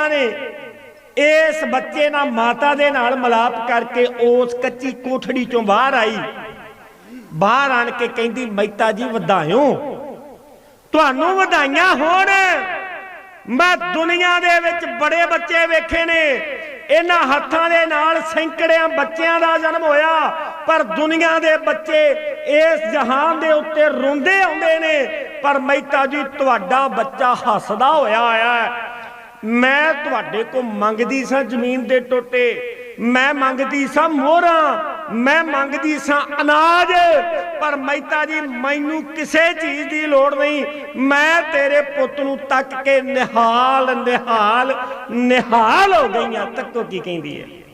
ਨੇ ਇਸ ਬੱਚੇ ਨਾਲ ਮਾਤਾ ਦੇ ਨਾਲ ਮਲਾਪ ਕਰਕੇ ਉਸ ਕੱਚੀ ਕੋਠੜੀ ਚੋਂ ਬਾਹਰ ਆਈ। ਬਾਹਰ ਆਣ ਕੇ ਕਹਿੰਦੀ, ਮਹਿਤਾ ਜੀ, ਵਧਾਇਓ। ਤੁਹਾਨੂੰ ਵਧਾਈਆਂ ਹੋਣ। ਮੈਂ ਦੁਨੀਆ ਦੇ ਵਿੱਚ ਬੜੇ ਬੱਚੇ ਵੇਖੇ ਨੇ। ਇਹਨਾਂ ਹੱਥਾਂ ਦੇ ਨਾਲ ਸੈਂਕੜਿਆਂ ਬੱਚਿਆਂ ਦਾ ਜਨਮ ਹੋਇਆ। ਪਰ ਦੁਨੀਆ ਦੇ ਬੱਚੇ ਇਸ ਜਹਾਨ ਦੇ ਉੱਤੇ ਰੋਂਦੇ ਆਉਂਦੇ ਨੇ। ਪਰ ਮਹਿਤਾ ਜੀ, ਤੁਹਾਡਾ ਬੱਚਾ ਹੱਸਦਾ ਹੋਇਆ ਆਇਆ ਹੈ। ਮੈਂ ਤੁਹਾਡੇ ਕੋ ਮੰਗਦੀ ਸਾਂ ਜ਼ਮੀਨ ਦੇ ਟੋਟੇ। ਮੈਂ ਮੰਗਦੀ ਸਾਂ ਮੋਹਰਾਂ। ਮੈਂ ਮੰਗਦੀ ਸਾਂ ਅਨਾਜ। ਪਰ ਮਹਿਤਾ ਜੀ, ਮੈਨੂੰ ਕਿਸੇ ਚੀਜ਼ ਦੀ ਲੋੜ ਨਹੀਂ। ਮੈਂ ਤੇਰੇ ਪੁੱਤ ਨੂੰ ਤੱਕ ਕੇ ਨਿਹਾਲ ਨਿਹਾਲ ਨਿਹਾਲ ਹੋ ਗਈਆਂ। ਤੱਕੋ ਕੀ ਕਹਿੰਦੀ ਹੈ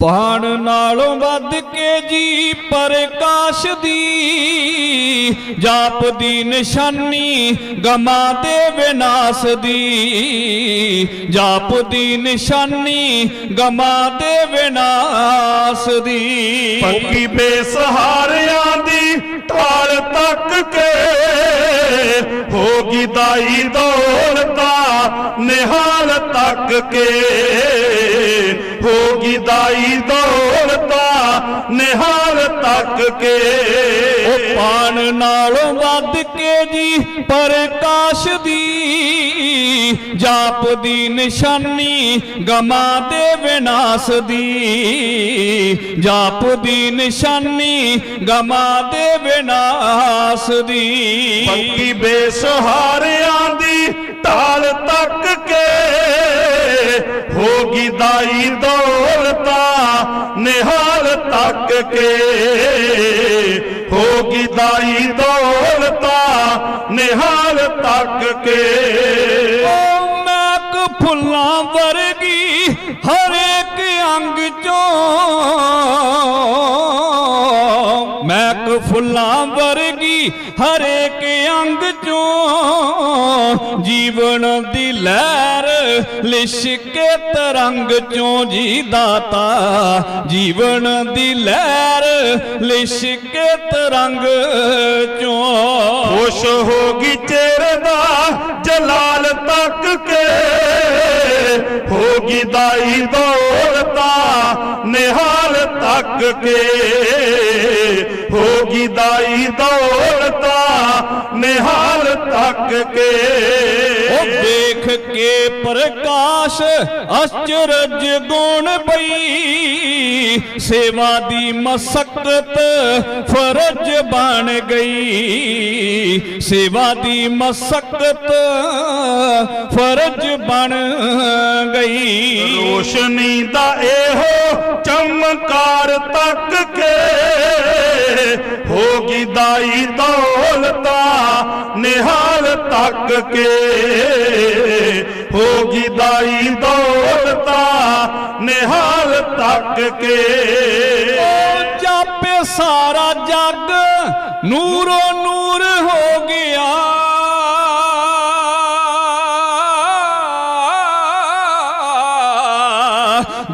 ਪਾਣ ਨਾਲੋਂ ਵੱਧ ਕੇ ਜੀ ਪ੍ਰਕਾਸ਼ ਦੀ, ਜਾਪ ਦੀ ਨਿਸ਼ਾਨੀ ਗਮਾ ਦੇ ਵਿਨਾਸ਼ ਦੀ। ਜਾਪ ਦੀ ਨਿਸ਼ਾਨੀ ਗਮਾ ਦੇ ਵਿਨਾਸ਼ ਦੀ। ਪੰਗੀ ਬੇਸਹਾਰਿਆਂ ਦੀ ਢਾਲ ਤੱਕ ਕੇ ਹੋਗੀ ਦਾਈ ਦੌਲਤਾ ਨਿਹਾਲ ਤੱਕ ਕੇ। ਹੋਗੀ ਦਾਈ ਦੌਲਤਾ ਨਿਹਾਲ ਤੱਕ ਕੇ। ਉਹ ਪਾਣ ਨਾਲੋਂ ਵੱਧ ਕੇ ਜੀ ਪ੍ਰਕਾਸ਼ ਦੀ ਜਾਪ ਦੀ ਨਿਸ਼ਾਨੀ ਗਮਾ ਦੇ ਵਿਨਾਸ਼ ਦੀ। ਜਾਪ ਦੀ ਨਿਸ਼ਾਨੀ ਗਮਾ ਦੇ ਵਿਨਾਸ਼ ਦੀ। ਪੰਗੀ ਬੇਸਹਾਰਿਆਂ ਦੀ ਢਾਲ ਤੱਕ ਕੇ ਹੋਗੀ ਦਾਈ ਦੌਲਤਾ ਨਿਹਾਲ ਤੱਕ ਕੇ। ਹੋਗੀ ਦਾਈ ਦੌਲਤਾ ਨਿਹਾਲ ਤੱਕ ਕੇ। ਉਹ ਮੈਕ ਫੁੱਲਾਂ ਵਰਗੀ ਹਰੇਕ ਅੰਗ ਚੋਂ ਫੁੱਲਾਂ ਵਰਗੀ ਹਰੇਕ ਅੰਗ ਚੋਂ ਜੀਵਨ ਦੀ ਲਹਿਰ ਲਿਸ਼ਕੇ ਤਰੰਗ ਚੋਂ ਜੀ ਦਾਤਾ। ਜੀਵਨ ਦੀ ਲਹਿਰ ਲਿਸ਼ਕੇ ਤਰੰਗ ਚੋਂ। ਖੁਸ਼ ਹੋਗੀ ਚਿਹਰੇ ਦਾ ਜਲਾਲ ਤੱਕ ਕੇ। ਹੋਗੀ ਦਾਈ ਦੌਲਤਾ ਨਿਹਾਲ ਤੱਕ ਕੇ। ਦਾਈ ਦੌਲਤਾ ਨਿਹਾਲ ਤੱਕ ਕੇ। ਉਹ ਦੇਖ ਕੇ ਪ੍ਰਕਾਸ਼ ਅਚਰਜ ਗੁਣ ਪਈ। ਸੇਵਾ ਦੀ ਮਸਕਤ ਫਰਜ਼ ਬਣ ਗਈ। ਸੇਵਾ ਦੀ ਮਸਕਤ ਫਰਜ਼ ਬਣ ਗਈ। ਰੋਸ਼ਨੀ ਦਾ ਇਹੋ ਚਮਕਾਰ ਤੱਕ ਕੇ। ਹੋਗੀ ਦਾਈ ਦੌਲਤਾ ਨਿਹਾਲ ਤੱਕ ਕੇ। ਹੋਗੀ ਦਾਈ ਦੌਲਤਾ ਨਿਹਾਲ ਤੱਕ ਕੇ। ਉਹ ਜਾਪੇ ਸਾਰਾ ਜੱਗ, ਨੂਰੋ ਨੂਰ ਹੋ ਗਿਆ।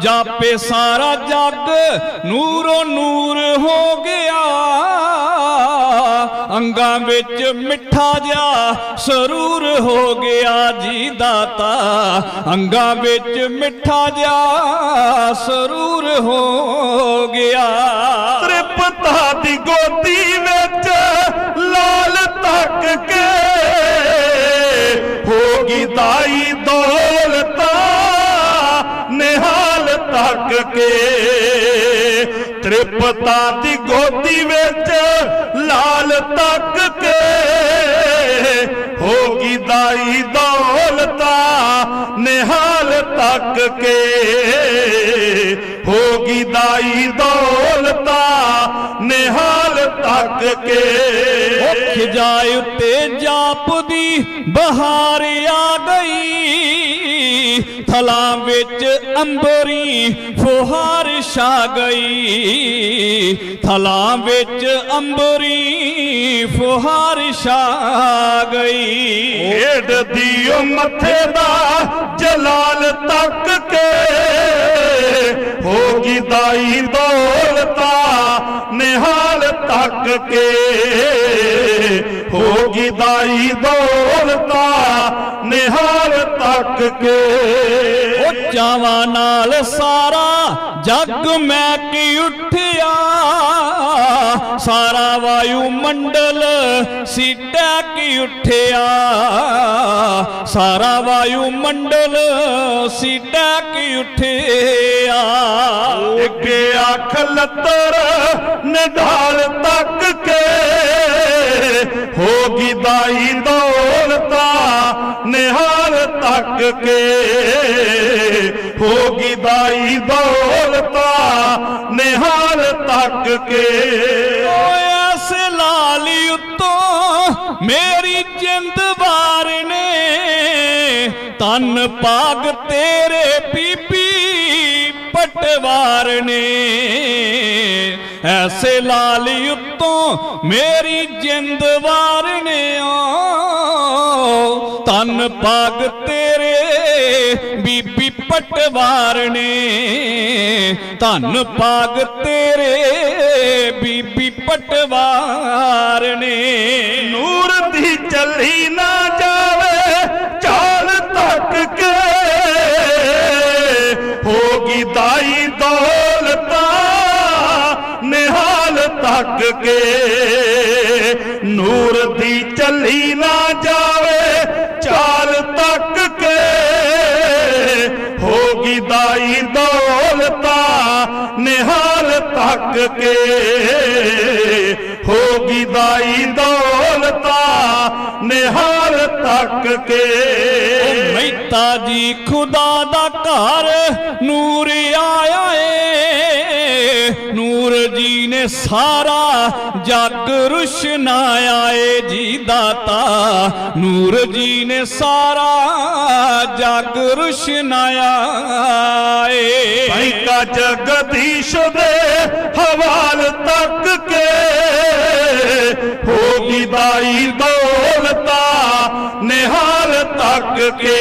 ਜਾਪੇ ਸਾਰਾ ਜੱਗ ਨੂਰੋ ਨੂਰ ਹੋ ਗਿਆ। ਅੰਗਾਂ ਵਿੱਚ ਮਿੱਠਾ ਜਿਹਾ ਸਰੂਰ ਹੋ ਗਿਆ ਜੀ ਦਾਤਾ। ਅੰਗਾਂ ਵਿੱਚ ਮਿੱਠਾ ਜਿਹਾ ਸਰੂਰ ਹੋ ਗਿਆ। ਤ੍ਰਿਪਤਾ ਦੀ ਗੋਦੀ ਵਿੱਚ ਲਾਲ ਤੱਕ ਕੇ ਹੋ ਗਈ ਦਾਈ ਤੱਕ ਕੇ ਤ੍ਰਿਪਤਾ ਦੀ ਗੋਦੀ ਵਿੱਚ ਲਾਲ ਤੱਕ ਕੇ ਹੋਗੀ ਦਾਈ ਦੌਲਤਾ ਨਿਹਾਲ ਤੱਕ ਕੇ ਹੋਗੀ ਦਾਈ ਦੌਲਤਾ ਨਿਹਾਲ ਤੱਕ ਕੇ। ਉਹ ਖਿਜਾਏ ਉੱਤੇ ਜਾਪਦੀ ਬਹਾਰ ਆ ਗਈ। ਥਲਾਂ ਵਿੱਚ ਅੰਬਰੀ ਫੁਹਾਰ ਛਾ ਗਈ। ਥਲਾਂ ਵਿੱਚ ਅੰਬਰੀ ਫੁਹਾਰ ਛਾ ਗਈ। ਏਡ ਦੀ ਮੱਥੇ ਦਾ ਜਲਾਲ ਤੱਕ ਕੇ। ਹੋਗੀ ਦਾਈ ਦੌਲਤਾ ਨਿਹਾਲ ਤੱਕ ਕੇ ਹੋਗੀ ਦਾਈ ਦੌਲਤਾ ਨਿਹਾਲ ਤੱਕ ਕੇ। ਉਹ ਚਾਵਾਂ ਨਾਲ ਸਾਰਾ ਜੱਗ ਮੈਂ ਕੀ ਉੱਠਿਆ। ਸਾਰਾ ਵਾਯੂ ਮੰਡਲ ਸੀਟਾ ਕੀ ਉੱਠਿਆ। ਸਾਰਾ ਵਾਯੂ ਮੰਡਲ ਸੀਟਾ ਕੀ ਉੱਠਿਆ। ਅੱਗੇ ਅੱਖ ਲੱਤਰ ਨਿਢਾਲ ਤੱਕ ਕੇ। ਹੋ ਗਈ ਦਾਈ ਦੌਲਤਾ ਨਿਹਾਲ ਤੱਕ ਕੇ ਹੋ ਗਈ ਦਾਈ ਦੌਲਤਾ ਨਿਹਾਲ ਤੱਕ ਕੇ। ਓਏ ਐਸ ਲਾਲੀ ਉੱਤੋਂ ਮੇਰੀ ਜਿੰਦ ਵਾਰ ਨੇ ਤਨ ਪਾਗ ਤੇਰੇ ਬੀਬੀ ਪਟਵਾਰ ਨੇ। ਐਸੇ ਲਾਲੀ ਉੱਤੋਂ ਮੇਰੀ ਜਿੰਦ ਵਾਰ ਨੇ ਓ ਤਨ ਪਾਗ ਤੇਰੇ ਬੀਬੀ ਪਟਵਾਰ ਨੇ ਧੰਨ ਪਾਗ ਤੇਰੇ ਬੀਬੀ ਪਟਵਾਰ ਨੂਰ ਦੀ ਚੱਲੀ ਨਾ ਜਾ ਨਿਹਾਲ ਕੇ ਨੂਰ ਦੀ ਚੱਲੀ ਨਾ ਜਾਵੇ, ਚਾਲ ਤੱਕ ਕੇ ਹੋਗੀ ਦਾਈ ਦੌਲਤਾ ਨਿਹਾਲ ਤੱਕ ਕੇ ਹੋਗੀ ਦਾਈ ਦੌਲਤਾ ਨਿਹਾਲ ਤੱਕ ਕੇ। ਮਹਿਤਾ ਜੀ ਖੁਦਾ ਦਾ ਘਰ ਨੂਰ ਆਇਆ ਨੇ ਸਾਰਾ ਜਗ ਰੁਸ਼ਨਾਇਆ ਏ ਜੀ ਦਾਤਾ। ਨੂਰ ਜੀ ਨੇ ਸਾਰਾ ਜਗ ਰੁਸ਼ਨਾਇਆ ਏ। ਭਾਈਕਾ ਜਗਦੀਸ਼ ਦੇ ਹਵਾਲ ਤੱਕ ਕੇ ਹੋ ਗਈ ਦਾਈ ਦੌਲਤਾ ਨਿਹਾਲ ਤੱਕ ਕੇ।